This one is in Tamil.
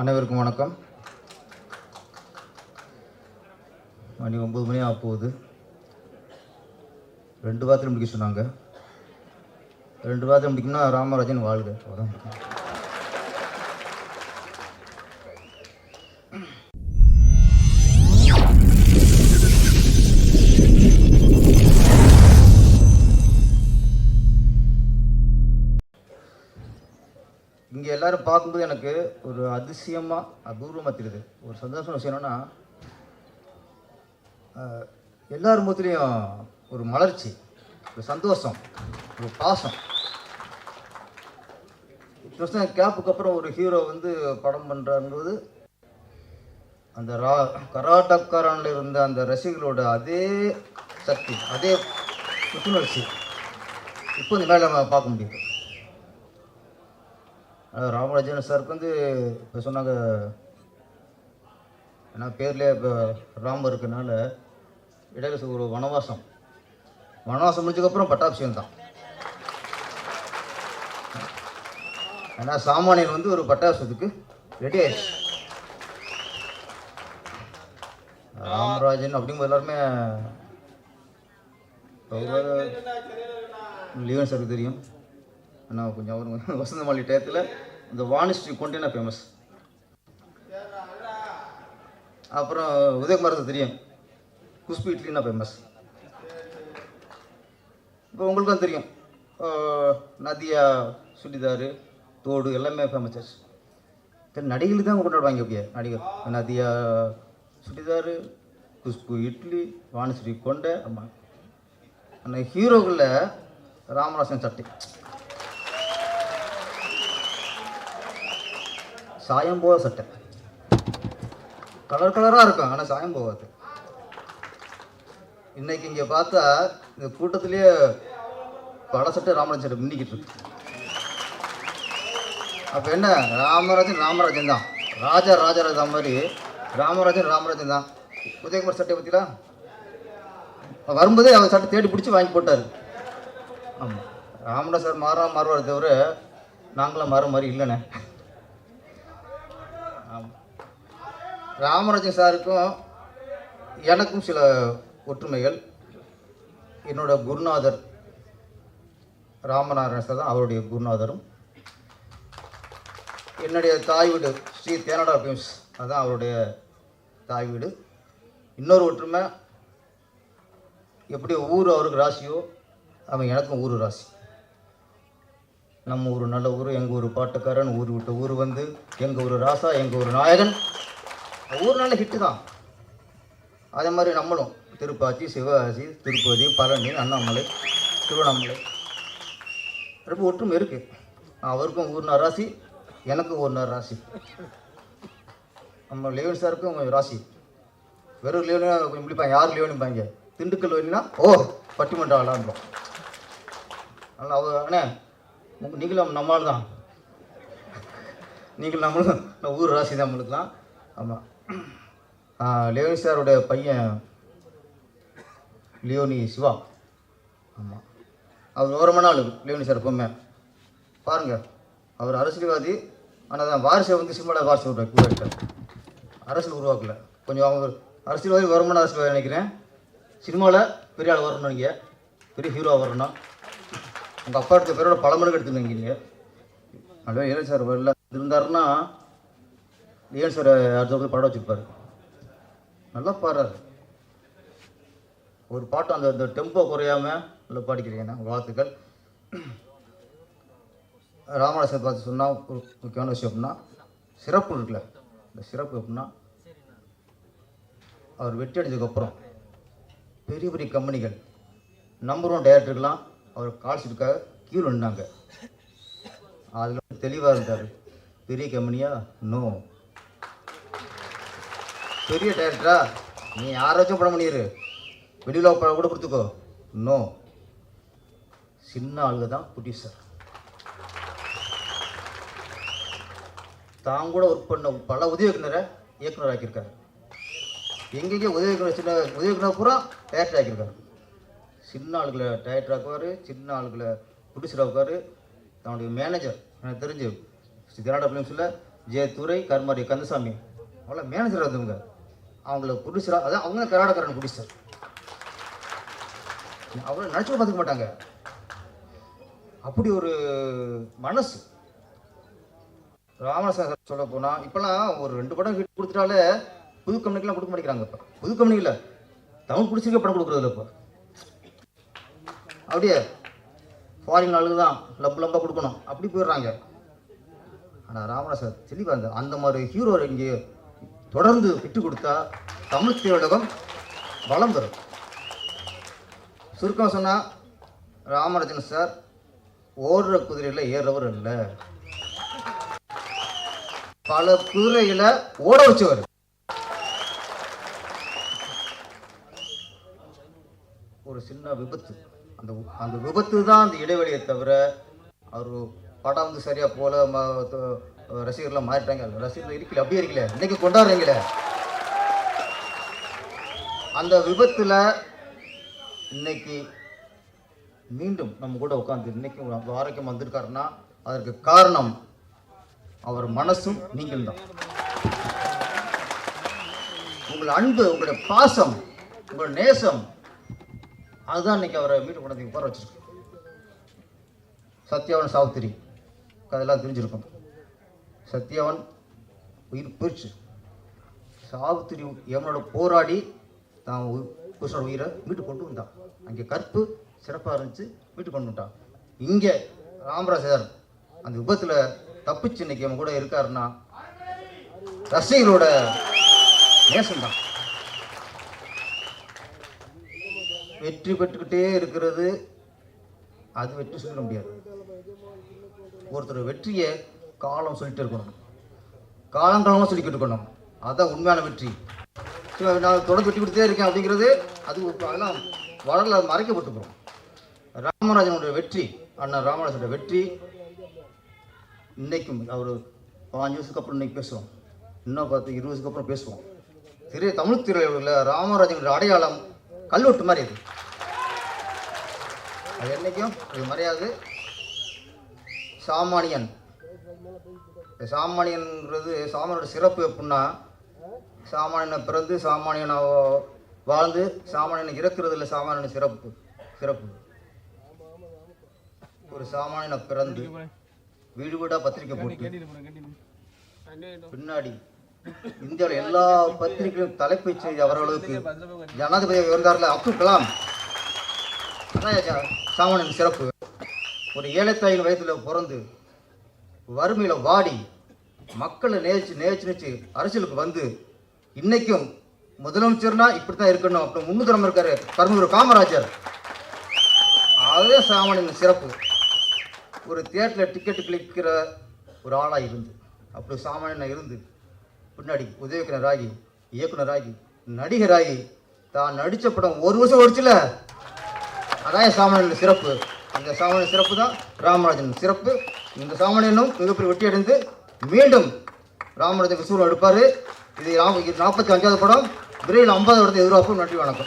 அனைவருக்கும் வணக்கம். மணி ஒம்பது மணி ஆக போகுது. ரெண்டு வாரத்தில் முடிக்க சொன்னாங்க. ரெண்டு வாரத்தில் முடிக்கணும்னா ராமராஜன் வாழ்க. அவ்வளோதான் பார்க்கும்போது எனக்கு ஒரு அதிசயமாக அபூர்வமாக தெரியுது ஒரு சந்தோஷம் விஷயம் என்னென்னா எல்லார் முகத்துலேயும் ஒரு மலர்ச்சி ஒரு சந்தோஷம் ஒரு பாசம். இத்தனை வருஷம் கேப்புக்கு அப்புறம் ஒரு ஹீரோ வந்து படம் பண்ணுறாங்கிறது அந்த ரா கராட்டக்காரனில் இருந்த அந்த ரசிகளோட அதே சக்தி அதே புத்துணர்ச்சி இப்போ இந்த மேலே நம்ம பார்க்க முடியுது. ராமராஜன் சாருக்கு வந்து இப்போ சொன்னாங்க. ஏன்னா பேர்லேயே இப்போ ராமர் இருக்கனால இடையில ஒரு வனவாசம். வனவாசம் முடிஞ்சதுக்கப்புறம் பட்டாபிஷேகம் தான். ஏன்னா சாமானியன் வந்து ஒரு பட்டாபிஷத்துக்கு ரெடி ஆயிடுச்சு. ராமராஜன் அப்படிங்கும்போது எல்லாருமே லிவன் சாருக்கு தெரியும். அண்ணா கொஞ்சம் அவர் வசந்த மாளி டயத்தில் இந்த வாணிஸ்ரீ கொண்டேனா ஃபேமஸ் அப்புறம் உதயகுமாருக்கு தெரியும். குஷ்பு இட்லினா ஃபேமஸ் இப்போ உங்களுக்கும் தெரியும். நதியா சுடிதாரு தோடு எல்லாமே ஃபேமஸ் ஆச்சு சரி நடிகைகள் தான் கொண்டாடுவாங்க அப்படியே நடிகர். நதியா சுடிதாரு குஷ்பு இட்லி வாணிஸ்ரீ கொண்டை ஆமாம் அந்த ஹீரோகளில் ராமராசன் சட்டை. சாயம் போக சட்டை. கலர் கலராக இருக்கும் ஆனால் சாயம் போகாது. இன்னைக்கு இங்கே பார்த்தா இந்த கூட்டத்திலேயே பட சட்டை ராமராஜன் சட்டை மின்னிக்கிட்டு இருக்கு. அப்போ என்ன? ராமராஜன் ராமராஜன் தான். ராஜா ராஜராஜா மாதிரி ராமராஜன் ராமராஜன் தான். உதயகுமார் சட்டை பற்றிலாம் வரும்போதே அவர் சட்டை தேடி பிடிச்சி வாங்கி போட்டார். ஆமாம் ராமராஜ் சார் மாறா மாறுவார் தவிர நாங்களாம் மாற மாதிரி இல்லைண்ணே ஆமாம் ராமராஜன் சாருக்கும் எனக்கும் சில ஒற்றுமைகள். என்னோட குருநாதர் ராமநாராயண சார் தான் அவருடைய குருநாதரும். என்னுடைய தாய் வீடு ஸ்ரீ தேனடா பிம்ஸ் அதுதான் அவருடைய தாய் வீடு இன்னொரு ஒற்றுமை எப்படி ஊர் அவருக்கு ராசியோ அவன் எனக்கும் ஊர் ராசி. நம்ம ஊர் நல்ல ஊர் எங்கள் ஊர் பாட்டுக்காரன் ஊர் விட்டு ஊர் வந்து எங்கள் ஊர் ராசா எங்கள் ஊர் நாயகன். ஒவ்வொரு நாளும் ஹிட்டு தான். அதே மாதிரி நம்மளும். திருப்பாச்சி சிவகாசி திருப்பதி பழனி அண்ணாமலை திருவண்ணாமலை. ரொம்ப ஒற்றுமை இருக்குது அவருக்கும் ஊர்னா ராசி எனக்கும் ஊர்னா ராசி. நம்ம லேவன் சாருக்கும் ராசி. வெறும் லேவனா கொஞ்சம் முடிப்பாங்க. யார் லேவனுப்பாங்க திண்டுக்கல் வேணும்னா ஓ பட்டிமன்றம் விளாண்டுறோம் அதனால் அவர் அண்ணே நீங்களும் நம்மளால் தான். நீங்கள் நம்மளும் ஊர் ராசி தான் நம்மளுக்கு தான் ஆமாம் லியோனி சாரோட பையன் லியோனி சிவா. ஆமாம் அவர் ஓரமான ஆளு லியோனி சார் எப்பவுமே. பாருங்கள் அவர் அரசியல்வாதி ஆனால் தான் வாரிசை வந்து சிம்மோட வாரிசு உருவாக்கி உருவாக்கிட்டார் அரசியல் உருவாக்கல. கொஞ்சம் அவங்க அரசியல்வாதி வருமான அரசியல்வாதி நினைக்கிறேன். சினிமாவில் பெரிய ஆள் வரணும் நீங்கள் பெரிய ஹீரோ வரணும் உங்கள் அப்பா எடுத்த பேரோட பல மடங்கு எடுத்துருந்தீங்க நீங்கள் நல்ல ஏன் சார் வரல. இருந்தாருன்னா ஏன் சார் பாட வச்சுருப்பார். படம் நல்லா பாடுறாரு. ஒரு பாட்டு அந்த அந்த டெம்போ குறையாம நல்லா பாடிக்கிறீங்கண்ணா வாழ்த்துக்கள். ராமராசன் பார்த்து சொன்னால் ஒரு முக்கியமான விஷயம் அப்படின்னா சிறப்பு இருக்குல்ல. இந்த சிறப்பு எப்படின்னா அவர் வெற்றி அடைஞ்சதுக்கப்புறம் பெரிய பெரிய கம்பெனிகள் நம்பர் ஒன் டைரக்டருக்கெல்லாம் அவர் கால் ஷீட்டுக்காக கீழே நின்னாங்க அதில் தெளிவாக இருந்தார். பெரிய கம்பெனியாக நோ பெரிய டேரக்டரா நீ யாராச்சும் படம் பண்ணிடு வெளியில் படம் கூட கொடுத்துக்கோ. நோ சின்ன ஆளுங்க தான் ப்ரொடியூசர் தான் கூட ஒர்க் பண்ண பல உதவி இயக்குனரை இயக்குனர் ஆக்கியிருக்காரு. எங்கெங்கே உதவி இயக்குனர் சின்ன உதவி இயக்குனர் பூரா டேரக்டர் ஆக்கியிருக்காரு. சின்ன ஆளுகளை டேரக்டர் ஆக்குவார் சின்ன ஆளுகளை ப்ரொடியூசர் ஆக்குவார். தன்னுடைய மேனேஜர் எனக்கு தெரிஞ்சு திராட ஃபிலிம்ஸில் ஜே துரை கந்தசாமி. அவ்வளோ மேனேஜர் வந்தவங்க அவங்கள ப்ரொடியூசராக அதான் அவங்க கர்நாடகரன் ப்ரொடியூசர் அவங்கள நினச்சி பார்த்துக்க மாட்டாங்க. அப்படி ஒரு மனசு. ராமசாகர் சொல்ல போனால் இப்போலாம் ஒரு ரெண்டு படம் ஹிட் கொடுத்துட்டாலே புது கம்பெனிக்கெலாம் கொடுக்க மாட்டேங்கிறாங்க இப்போ. புது கம்பெனியில் தமிழ் பிடிச்சிருக்க படம் கொடுக்குறதில்ல இப்போ. அப்படியே ஃபாரின் ஆளுக்கு தான் லம்பு லம்பாக கொடுக்கணும். அப்படி போயிடுறாங்க. ஆனால் ராமராசர் தெளிவாக அந்த அந்த மாதிரி ஹீரோ இங்கே தொடர்ந்து விட்டு கொடுத்தா தமிழ் திரையுலகம் வளம் பெறும். சுருக்கம் சொன்னால் ராமராஜன் சார் ஓடுற குதிரையில் ஏறுறவர் இல்லை. பல குதிரைகளை ஓட வச்சவர். ஒரு சின்ன விபத்து. அந்த அந்த விபத்து தான் அந்த இடைவெளியை தவிர அவர் படம் வந்து சரியாக போல ரசிகர்லாம் மாறிட்டாங்க. ரசிகர்கள் இருக்கல அப்படியே இருக்கல இன்னைக்கு கொண்டாடுறீங்களே? அந்த விபத்துல இன்னைக்கு மீண்டும் நம்ம கூட உட்காந்து இன்னைக்கு ஒரு ஆரோக்கியம் வந்திருக்காருன்னா அதற்கு காரணம் அவர் மனசும் நீங்கள் தான். உங்கள் அன்பு உங்களுடைய பாசம் உங்கள் நேசம் அதுதான் இன்னைக்கு அவரை மீட்டு கொண்டாந்து உட்கார வச்சிருக்கு. சத்யாவன் சாவித்திரி அதெல்லாம் தெரிஞ்சிருக்கும். சத்யவன் உயிர் போயிடுச்சு. சாவித்திரி எவனோட போராடி தான் புருஷனோட உயிரை மீட்டு கொண்டு வந்தான். அங்கே கற்பு சிறப்பாக இருந்துச்சு மீட்டு கொண்டு வந்தான் இங்கே ராமராஜர் அந்த விபத்தில் தப்பிச்சு இன்னைக்கு அவன் கூட இருக்காருன்னா ரசிகர்களோட நேசம்தான். வெற்றி பெற்றுக்கிட்டே இருக்கிறது அது வெற்றி சொல்ல முடியாது. ஒருத்தர் வெற்றியை காலம் சொல்லிட்டு இருக்கணும் காலங்காலமாக சொல்லிக்கிட்டு இருக்கணும் அதுதான் உண்மையான வெற்றி. சரி, நான் தொடர்ந்து வெட்டி கொடுத்தே இருக்கேன் அப்படிங்கிறது அது ஒரு- அதெல்லாம் வரல மறைக்கப்பட்டு போகிறோம் ராமராஜனுடைய வெற்றி அண்ணன் ராமராஜனுடைய வெற்றி இன்னைக்கும் அவர் பாஞ்சு வருஷத்துக்கு அப்புறம் இன்னைக்கு பேசுவோம் இன்னும் பார்த்து இருபது வருஷத்துக்கு அப்புறம் பேசுவோம். திரு தமிழ் திரையுள்ள ராமராஜனுடைய அடையாளம் கல்வெட்டு மாதிரி இது அது என்னைக்கும் அது மறையாது. சாமானியன் சாமானியன்கிறது சாமானியோட சிறப்பு எப்படின்னா சாமானியனை பிறந்து சாமானியனை வாழ்ந்து சாமானியனை இறக்குறது இல்லை சாமானியன் சிறப்பு சிறப்பு. ஒரு சாமானியனை பிறந்து வீடு வீடாக பத்திரிக்கை போட்டு பின்னாடி இந்தியாவில் எல்லா பத்திரிகையும் தலைப்பை செய்தி அவர்களுக்கு ஜனாதிபதி இருந்தார்ல அப்துல் கலாம். சாமானியன் சிறப்பு. ஒரு ஏழைத்தாயின் வயதில் பிறந்து வறுமையில் வாடி மக்களை நேச்சு நேச்சு நேச்சு அரசியலுக்கு வந்து இன்னைக்கும் முதலமைச்சர்னா இப்படி தான் இருக்கணும். அப்படின்னு முன்னுதரம் இருக்காரு கருமூர் காமராஜர். அதே சாமானியின் சிறப்பு. ஒரு தியேட்டரில் டிக்கெட் கிளிக்கிற ஒரு ஆளாக இருந்து அப்படி சாமானியனாக இருந்து பின்னாடி உதவிக்கிறராகி இயக்குனராகி நடிகராகி தான் நடித்த படம் ஒரு வருஷம் ஓடிச்சுல. அதான் என் சாமானியன் சிறப்பு. அந்த சாமானிய சிறப்பு தான் ராமராஜன் சிறப்பு. இந்த சாமானியனும் மிகப்பெரிய வெற்றி அடைந்து மீண்டும் ராமனுடைய விசூரம் எடுப்பார் இது ராம நாற்பத்தி அஞ்சாவது படம். விரைவில் ஐம்பது இடத்தை எதிர்பார்ப்போம். நன்றி வணக்கம்.